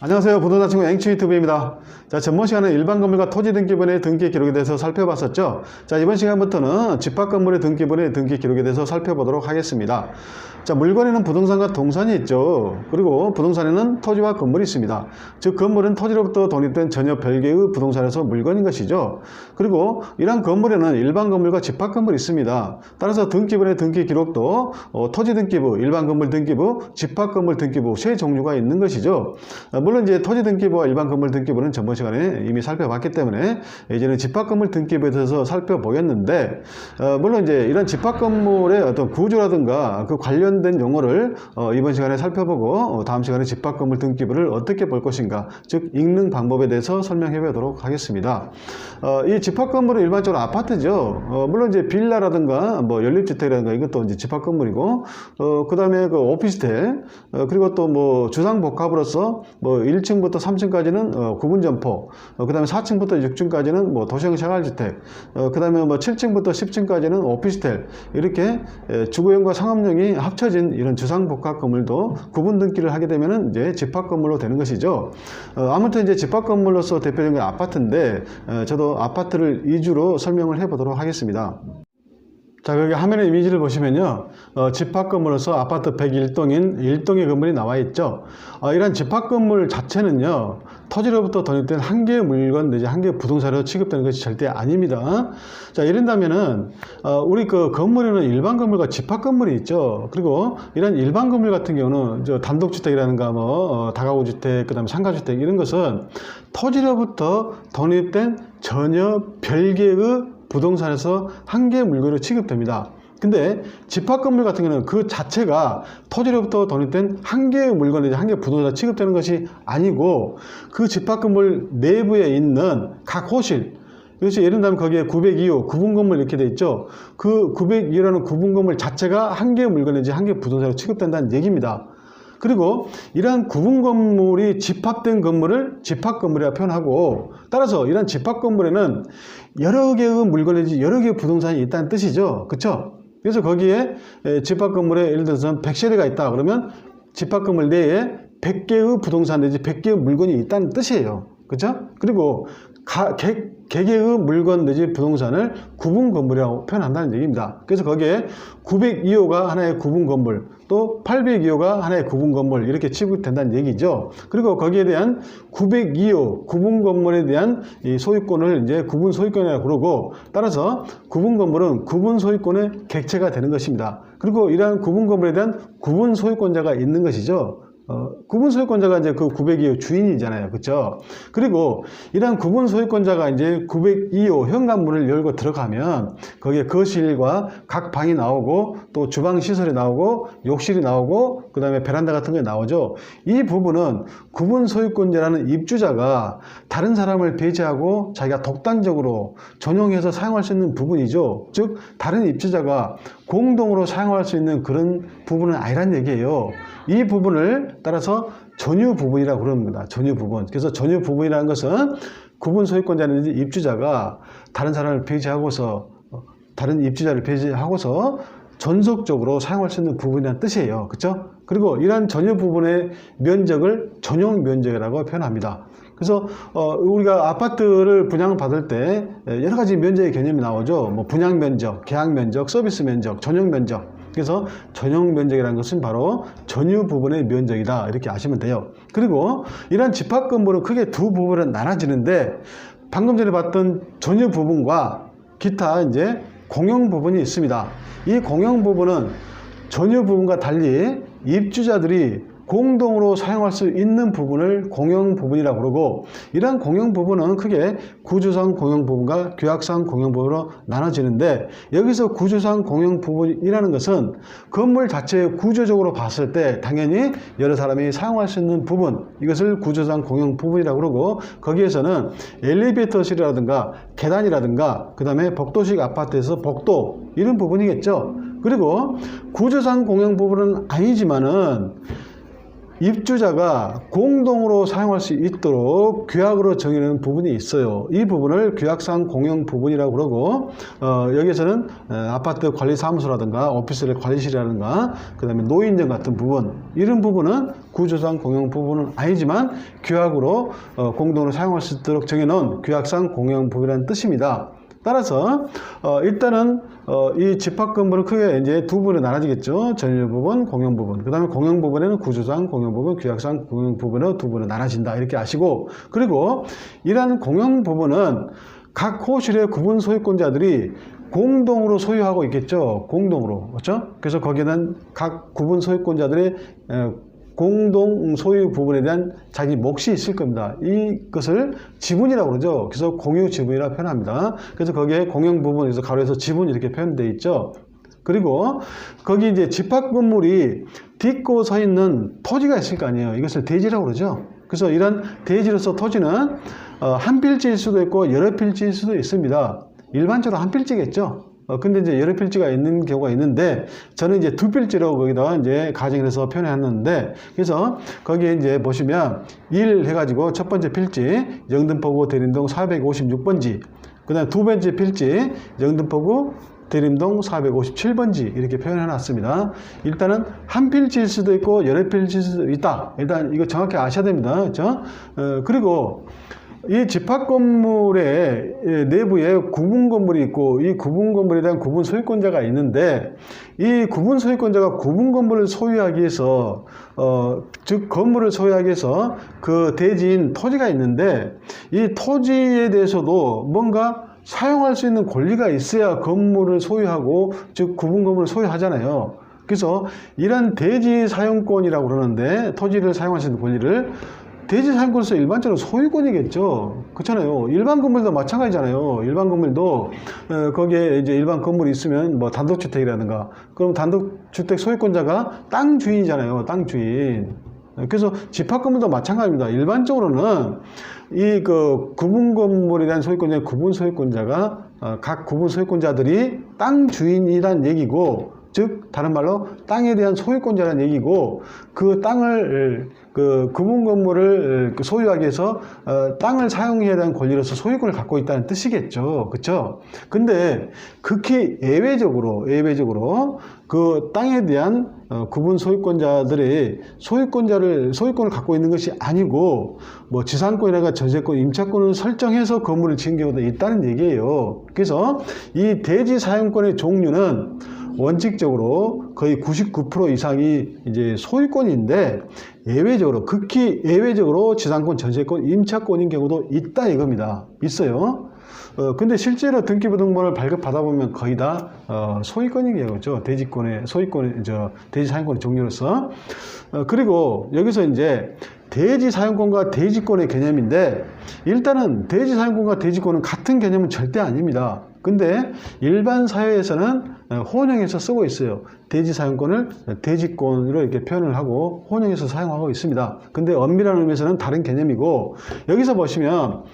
안녕하세요. 부동산 친구 앵치 유튜브입니다. 자, 전번 시간에 일반 건물과 토지 등기본의 등기 기록에 대해서 살펴봤었죠. 자, 이번 시간부터는 집합 건물의 등기본의 등기 기록에 대해서 살펴보도록 하겠습니다. 자, 물건에는 부동산과 동산이 있죠. 그리고 부동산에는 토지와 건물이 있습니다. 즉, 건물은 토지로부터 독립된 전혀 별개의 부동산에서 물건인 것이죠. 그리고 이러한 건물에는 일반 건물과 집합 건물이 있습니다. 따라서 등기본의 등기 기록도 어, 토지 등기부, 일반 건물 등기부, 집합 건물 등기부 세 종류가 있는 것이죠. 어, 물론 이제 토지 등기부와 일반 건물 등기부는 전번 시간에 이미 살펴봤기 때문에 이제는 집합 건물 등기부에 대해서 살펴보겠는데 어, 물론 이제 이런 집합 건물의 어떤 구조라든가 그 관련 된 용어를 어, 이번 시간에 살펴보고 어, 다음 시간에 집합 건물 등기부를 어떻게 볼 것인가 즉 읽는 방법에 대해서 설명해 보도록 하겠습니다. 어, 이 집합 건물은 일반적으로 아파트죠. 어, 물론 이제 빌라라든가 뭐 연립주택이라든가 이것도 이제 집합 건물이고 어, 그다음에 그 오피스텔 어, 그리고 또 뭐 주상복합으로서 뭐 1층부터 3층까지는 어, 구분점포 어, 그다음에 4층부터 6층까지는 뭐 도시형 생활주택 어, 그다음에 뭐 7층부터 10층까지는 오피스텔 이렇게 에, 주거용과 상업용이 합 쳐진 이런 주상복합 건물도 구분 등기를 하게 되면은 이제 집합 건물로 되는 것이죠. 어, 아무튼 이제 집합 건물로서 대표적인 게 아파트인데 어, 저도 아파트를 위주로 설명을 해보도록 하겠습니다. 자, 여기 화면에 이미지를 보시면요. 어, 집합 건물로서 아파트 101동인 1동의 건물이 나와 있죠. 어, 이런 집합 건물 자체는요. 토지로부터 독립된 한 개의 물건 내지 한 개의 부동산으로 취급되는 것이 절대 아닙니다. 자, 이런다면은 어, 우리 그 건물에는 일반 건물과 집합 건물이 있죠. 그리고 이런 일반 건물 같은 경우는 저 단독주택이라든가 뭐 어, 다가구 주택, 그다음에 상가주택 이런 것은 토지로부터 독립된 전혀 별개의 부동산에서 한 개의 물건으로 취급됩니다. 근데 집합 건물 같은 경우는 그 자체가 토지로부터 독립된 한 개의 물건이 한 개의 부동산 취급되는 것이 아니고 그 집합 건물 내부에 있는 각 호실 그래서 예를 들면 거기에 902호 구분 건물 이렇게 돼 있죠. 그 902호라는 구분 건물 자체가 한 개의 물건이지 한 개의 부동산으로 취급된다는 얘기입니다. 그리고 이러한 구분 건물이 집합된 건물을 집합 건물이라 표현하고 따라서 이러한 집합 건물에는 여러 개의 물건이지 여러 개의 부동산이 있다는 뜻이죠. 그렇죠? 그래서 거기에 에, 집합 건물에 예를 들어서 100세대가 있다 그러면 집합 건물 내에 100개의 부동산 내지 100개의 물건이 있다는 뜻이에요. 그렇죠? 그리고 가, 개, 개개의 물건 내지 부동산을 구분 건물이라고 표현한다는 얘기입니다. 그래서 거기에 902호가 하나의 구분 건물, 또 802호가 하나의 구분 건물 이렇게 취급된다는 얘기죠. 그리고 거기에 대한 902호 구분 건물에 대한 이 소유권을 이제 구분 소유권이라고 그러고 따라서 구분 건물은 구분 소유권의 객체가 되는 것입니다. 그리고 이러한 구분 건물에 대한 구분 소유권자가 있는 것이죠. 어, 구분 소유권자가 이제 그 902호 주인이잖아요. 그쵸? 그리고 이러한 구분 소유권자가 이제 902호 현관문을 열고 들어가면 거기에 거실과 각 방이 나오고 또 주방 시설이 나오고 욕실이 나오고 그 다음에 베란다 같은 게 나오죠. 이 부분은 구분 소유권자라는 입주자가 다른 사람을 배제하고 자기가 독단적으로 전용해서 사용할 수 있는 부분이죠. 즉, 다른 입주자가 공동으로 사용할 수 있는 그런 부분은 아니란 얘기예요. 이 부분을 따라서 전유 부분이라고 그럽니다. 전유 부분. 그래서 전유 부분이라는 것은 구분 소유권자는 입주자가 다른 사람을 배제하고서 어, 다른 입주자를 배제하고서 전속적으로 사용할 수 있는 부분이라는 뜻이에요. 그렇죠? 그리고 이러한 전유 부분의 면적을 전용 면적이라고 표현합니다. 그래서 어, 우리가 아파트를 분양받을 때 여러 가지 면적의 개념이 나오죠. 뭐 분양 면적, 계약 면적, 서비스 면적, 전용 면적. 그래서 전용 면적이라는 것은 바로 전유 부분의 면적이다 이렇게 아시면 돼요. 그리고 이러한 집합 건물은 크게 두 부분으로 나눠지는데 방금 전에 봤던 전유 부분과 기타 이제 공용 부분이 있습니다. 이 공용 부분은 전유 부분과 달리 입주자들이 공동으로 사용할 수 있는 부분을 공용 부분이라고 그러고 이러한 공용 부분은 크게 구조상 공용 부분과 규약상 공용 부분으로 나눠지는데 여기서 구조상 공용 부분이라는 것은 건물 자체의 구조적으로 봤을 때 당연히 여러 사람이 사용할 수 있는 부분 이것을 구조상 공용 부분이라고 그러고 거기에서는 엘리베이터실이라든가 계단이라든가 그 다음에 복도식 아파트에서 복도 이런 부분이겠죠. 그리고 구조상 공용 부분은 아니지만은 입주자가 공동으로 사용할 수 있도록 규약으로 정해놓은 부분이 있어요. 이 부분을 규약상 공용 부분이라고 그러고 어, 여기에서는 어, 아파트 관리사무소라든가 오피스의 관리실이라든가 그 다음에 노인정 같은 부분 이런 부분은 구조상 공용 부분은 아니지만 규약으로 어, 공동으로 사용할 수 있도록 정해놓은 규약상 공용 부분이라는 뜻입니다. 따라서 어, 일단은 어, 이 집합 건물은 크게 이제 두 부분에 나눠지겠죠. 전유 부분, 공용 부분. 그 다음에 공용 부분에는 구조상 공용 부분, 규약상 공용 부분으로 두 부분에 나눠진다. 이렇게 아시고 그리고 이러한 공용 부분은 각 호실의 구분 소유권자들이 공동으로 소유하고 있겠죠. 공동으로. 그렇죠? 그래서 거기에는 각 구분 소유권자들의 에, 공동 소유 부분에 대한 자기 몫이 있을 겁니다. 이것을 지분이라고 그러죠. 그래서 공유 지분이라고 표현합니다. 그래서 거기에 공용 부분에서 가로에서 지분 이렇게 표현되어 있죠. 그리고 거기 이제 집합 건물이 딛고 서 있는 토지가 있을 거 아니에요. 이것을 대지라고 그러죠. 그래서 이런 대지로서 토지는 어, 한 필지일 수도 있고 여러 필지일 수도 있습니다. 일반적으로 한 필지겠죠. 어, 근데 이제 여러 필지가 있는 경우가 있는데, 저는 이제 두 필지로 거기다가 이제 가정을 해서 표현했는데, 그래서 거기에 이제 보시면 1 해가지고 첫 번째 필지, 영등포구 대림동 456번지, 그 다음 두 번째 필지, 영등포구 대림동 457번지 이렇게 표현해 놨습니다. 일단은 한 필지일 수도 있고 여러 필지일 수도 있다. 일단 이거 정확히 아셔야 됩니다. 그렇죠? 어, 그리고 이 집합 건물의 예, 내부에 구분 건물이 있고 이 구분 건물에 대한 구분 소유권자가 있는데 이 구분 소유권자가 구분 건물을 소유하기 위해서 어, 즉 건물을 소유하기 위해서 그 대지인 토지가 있는데 이 토지에 대해서도 뭔가 사용할 수 있는 권리가 있어야 건물을 소유하고 즉 구분 건물을 소유하잖아요. 그래서 이런 대지 사용권이라고 그러는데 토지를 사용할 수 있는 권리를 대지 사용권에서 일반적으로 소유권이겠죠. 그렇잖아요. 일반 건물도 마찬가지잖아요. 일반 건물도 어, 거기에 이제 일반 건물이 있으면 뭐 단독주택이라든가 그럼 단독주택 소유권자가 땅 주인이잖아요. 땅 주인. 그래서 집합 건물도 마찬가지입니다. 일반적으로는 이 그 구분 건물에 대한 소유권자, 구분 소유권자가 어, 각 구분 소유권자들이 땅 주인이란 얘기고 즉 다른 말로 땅에 대한 소유권자라는 얘기고 그 땅을 그 구분 건물을 그 소유하기 위해서 어, 땅을 사용해야 되는 권리로서 소유권을 갖고 있다는 뜻이겠죠. 그렇죠? 근데 극히 예외적으로 예외적으로 그 땅에 대한 어, 구분 소유권자들이 소유권자를 소유권을 갖고 있는 것이 아니고 뭐 지상권이라가 전세권, 임차권을 설정해서 건물을 지은 경우도 있다는 얘기예요. 그래서 이 대지 사용권의 종류는 원칙적으로 거의 99% 이상이 이제 소유권인데 예외적으로 극히 예외적으로 지상권, 전세권, 임차권인 경우도 있다 이겁니다. 있어요. 어, 근데 실제로 등기부등본을 발급받아 보면 거의 다 어, 소유권인 경우죠. 대지권의 소유권의 저 대지 사용권의 종류로서. 어, 그리고 여기서 이제 대지 사용권과 대지권의 개념인데 일단은 대지 사용권과 대지권은 같은 개념은 절대 아닙니다. 근데 일반 사회에서는 어, 혼용해서 쓰고 있어요. 대지 사용권을 대지권으로 이렇게 표현을 하고 혼용해서 사용하고 있습니다. 근데 엄밀한 의미에서는 다른 개념이고 여기서 보시면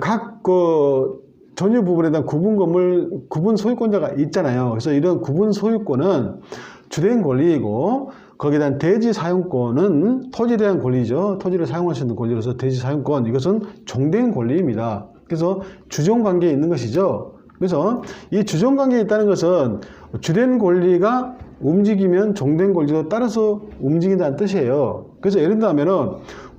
각그 전유 부분에 대한 구분 건물 구분 소유권자가 있잖아요. 그래서 이런 구분 소유권은 주된 권리이고 거기에 대한 대지 사용권은 토지에 대한 권리죠. 토지를 사용할 수 있는 권리로서 대지 사용권 이것은 종된 권리입니다. 그래서 주종 관계에 있는 것이죠. 그래서 이 주종 관계에 있다는 것은 주된 권리가 움직이면 종된 권리도 따라서 움직인다는 뜻이에요. 그래서 예를 들자면은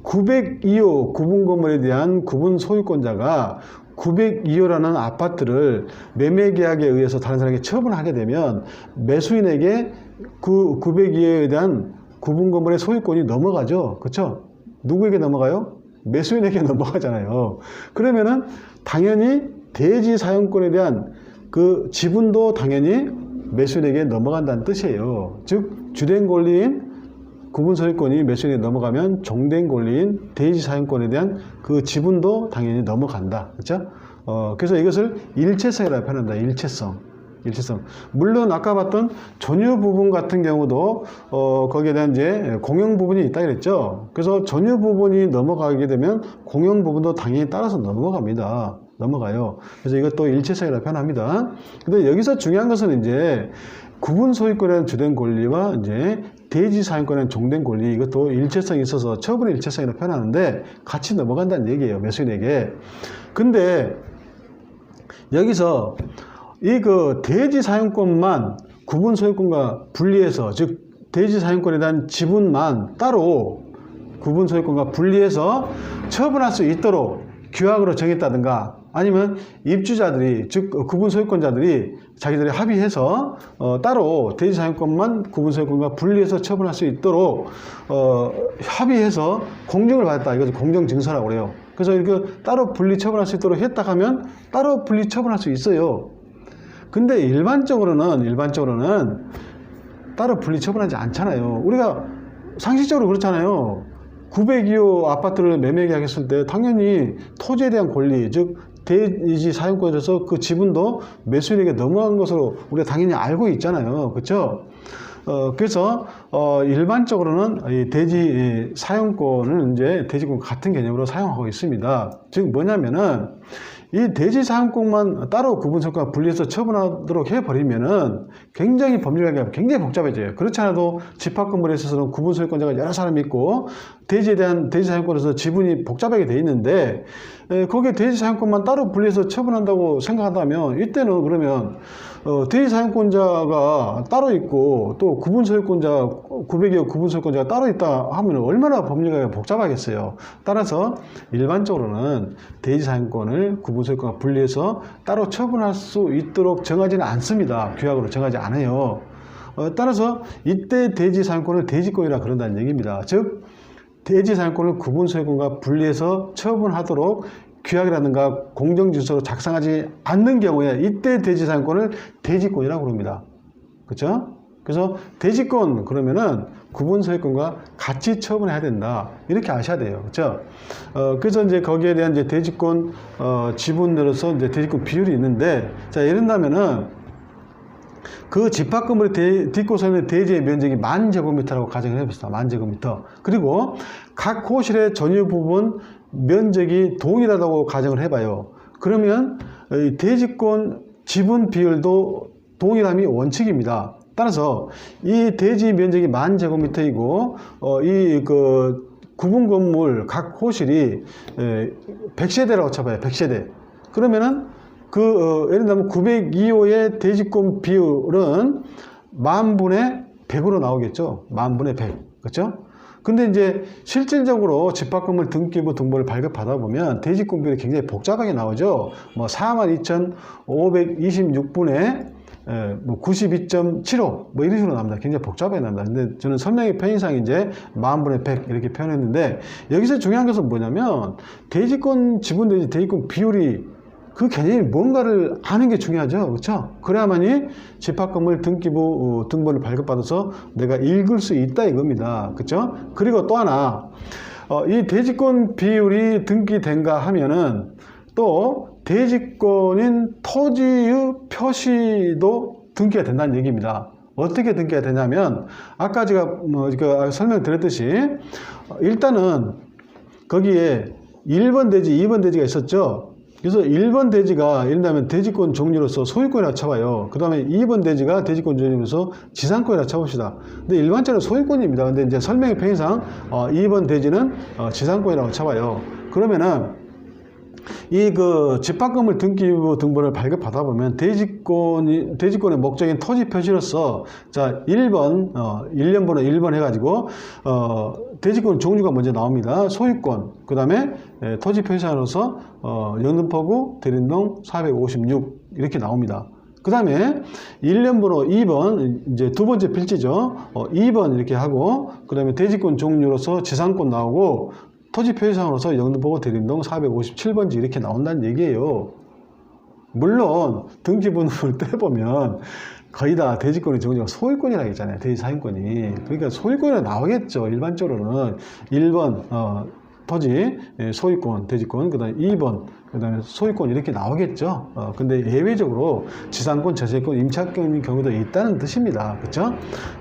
902호 구분 건물에 대한 구분 소유권자가 902호라는 아파트를 매매 계약에 의해서 다른 사람에게 처분하게 되면 매수인에게 그 902호에 대한 구분 건물의 소유권이 넘어가죠. 그렇죠? 누구에게 넘어가요? 매수인에게 넘어가잖아요. 그러면은 당연히 대지 사용권에 대한 그 지분도 당연히 매수인에게 넘어간다는 뜻이에요. 즉 주된 권리인 구분 소유권이 매수인에 넘어가면 종된 권리인 대지 사용권에 대한 그 지분도 당연히 넘어간다. 그렇죠? 어, 그래서 이것을 일체성이라고 표현한다. 일체성. 일체성. 물론 아까 봤던 전유 부분 같은 경우도 어, 거기에 대한 이제 공용 부분이 있다 그랬죠. 그래서 전유 부분이 넘어가게 되면 공용 부분도 당연히 따라서 넘어갑니다. 넘어가요. 그래서 이것도 일체성이라고 표현합니다. 근데 여기서 중요한 것은 이제 구분 소유권에 주된 권리와 이제 대지 사용권에 종된 권리 이것도 일체성이 있어서 처분의 일체성이라고 표현하는데 같이 넘어간다는 얘기예요 매수인에게 근데 여기서 이 그 대지 사용권만 구분 소유권과 분리해서 즉 대지 사용권에 대한 지분만 따로 구분 소유권과 분리해서 처분할 수 있도록 규약으로 정했다든가 아니면 입주자들이 즉 구분 소유권자들이 자기들이 합의해서 어, 따로 대지 사용권만 구분 소유권과 분리해서 처분할 수 있도록 어, 합의해서 공증을 받았다 이것을 공정 증서라고 그래요. 그래서 이거 따로 분리 처분할 수 있도록 했다 하면 따로 분리 처분할 수 있어요. 근데 일반적으로는 일반적으로는 따로 분리 처분하지 않잖아요. 우리가 상식적으로 그렇잖아요. 902호 아파트를 매매 계약했을 때 당연히 토지에 대한 권리, 즉 대지 사용권에서 그 지분도 매수인에게 넘어간 것으로 우리가 당연히 알고 있잖아요. 그렇죠? 어, 그래서 어, 일반적으로는 이 대지 사용권을 이제 대지권 같은 개념으로 사용하고 있습니다. 즉 뭐냐면은 이 대지 사용권만 따로 구분성과 분리해서 처분하도록 해버리면은 굉장히 법률관계가 굉장히 복잡해져요. 그렇지 않아도 집합 건물에 있어서는 구분 소유권자가 여러 사람이 있고 대지에 대한 대지 사용권에서 지분이 복잡하게 돼 있는데 에, 거기에 대지 사용권만 따로 분리해서 처분한다고 생각한다면 이때는 그러면 어, 대지 사용권자가 따로 있고 또 구분 소유권자 900여 구분 소유권자가 따로 있다 하면 얼마나 법률가가 복잡하겠어요. 따라서 일반적으로는 대지 사용권을 구분 소유권과 분리해서 따로 처분할 수 있도록 정하지는 않습니다. 규약으로 정하지 않아요. 어, 따라서 이때 대지 사용권을 대지권이라 그런다는 얘기입니다. 즉 대지 사용권을 구분 소유권과 분리해서 처분하도록 규약이라든가 공정질서로 작성하지 않는 경우에 이때 대지 사용권을 대지권이라고 부릅니다. 그렇죠? 그래서 대지권 그러면은 구분 소유권과 같이 처분해야 된다 이렇게 아셔야 돼요, 그렇죠? 어, 그래서 이제 거기에 대한 이제 대지권 어, 지분으로서 이제 대지권 비율이 있는데 자 들면은 그 집합 건물의 대, 딛고 서 있는 대지의 면적이 만 제곱미터라고 가정을 해봅시다. 만 제곱미터. 그리고 각 호실의 전유 부분 면적이 동일하다고 가정을 해봐요. 그러면 이 대지권 지분 비율도 동일함이 원칙입니다. 따라서 이 대지 면적이 만 제곱미터이고 어, 이그 구분 건물 각 호실이 에, 100세대라고 쳐봐요. 100세대. 그러면은 그 어, 예를 들면 902호의 대지권 비율은 만 분의 100으로 나오겠죠. 만 분의 100. 그렇죠? 근데 이제 실질적으로 집합 건물 등기부 등본을 발급하다 보면 대지권 비율이 굉장히 복잡하게 나오죠. 뭐 42,526분의 뭐 92.75, 뭐 이런 식으로 나옵니다. 굉장히 복잡하게 나옵니다. 근데 저는 설명의 편의상 이제 만분의 100 이렇게 표현했는데 여기서 중요한 것은 뭐냐면 대지권 지분대지 대지권 비율이 그 개념이 뭔가를 아는 게 중요하죠. 그렇죠? 그래야만이 집합건물 등기부 어, 등본을 발급받아서 내가 읽을 수 있다 이겁니다. 그렇죠? 그리고 또 하나 어, 이 대지권 비율이 등기된가 하면은 또 대지권인 토지의 표시도 등기가 된다는 얘기입니다. 어떻게 등기가 되냐면 아까 제가 뭐그 설명드렸듯이 어, 일단은 거기에 1번 대지, 2번 대지가 있었죠. 그래서 1번 대지가 예를 들면 대지권 종류로서 소유권이라 쳐봐요. 그 다음에 2번 대지가 대지권 종류로서 지상권이라 쳐봅시다. 근데 일반적으로 소유권입니다. 근데 이제 설명의 편의상 어, 2번 대지는 어, 지상권이라고 쳐봐요. 그러면은 이 그 집합건물 등기부 등본을 발급하다 보면 대지권이 대지권의 목적인 토지 표시로서 자 1번 어 1년 번호 1번 해가지고 어 대지권 종류가 먼저 나옵니다. 소유권 그 다음에 토지 표시로서 어 영등포구 대림동 456 이렇게 나옵니다. 그 다음에 1년 번호 2번, 이제 두 번째 필지죠. 어, 2번 이렇게 하고, 그 다음에 대지권 종류로서 지상권 나오고, 토지 표시상으로서 영등포구 대림동 457번지 이렇게 나온다는 얘기예요. 물론, 등기번호를 떼보면, 거의 다 대지권의 종류가 소유권이라고 했잖아요. 대지 사용권이. 그러니까 소유권이 나오겠죠. 일반적으로는. 1번, 어, 토지, 예, 소유권, 대지권, 그 다음에 2번, 그 다음에 소유권 이렇게 나오겠죠. 어, 근데 예외적으로 지상권, 저세권, 임차권인 경우도 있다는 뜻입니다. 그렇죠?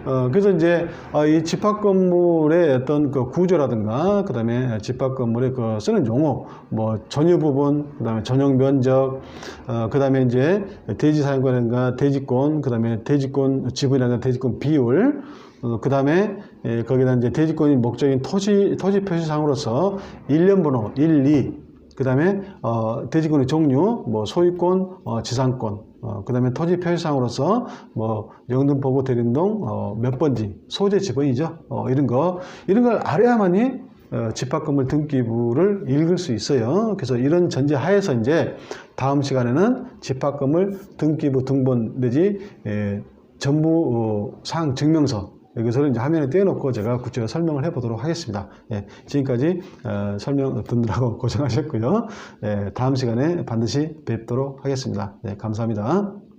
어, 그래서 이제 어, 이 집합 건물의 어떤 그 구조라든가 그 다음에 집합 건물의 그 쓰는 용어, 뭐 전유 부분, 그 다음에 전용 면적, 어, 그 다음에 이제 대지 사용권이라든가 대지권, 그 다음에 대지권 지분이라든가 대지권 비율, 어, 그 다음에, 거기다 이제 대지권이 목적인 토지, 토지 표시상으로서 일련 번호 1, 2, 그 다음에, 어, 대지권의 종류, 뭐, 소유권, 어, 지상권, 어, 그 다음에 토지 표시상으로서 뭐, 영등포구 대림동, 어, 몇 번지, 소재 지번이죠. 어, 이런 거, 이런 걸 알아야만이 어, 집합건물 등기부를 읽을 수 있어요. 그래서 이런 전제 하에서 이제 다음 시간에는 집합건물 등기부 등본 내지 에, 전부 어, 사항 증명서 여기서는 이제 화면에 띄워놓고 제가 구체적으로 설명을 해보도록 하겠습니다. 예, 지금까지 어, 설명 듣느라고 고생하셨고요. 예, 다음 시간에 반드시 뵙도록 하겠습니다. 네, 감사합니다.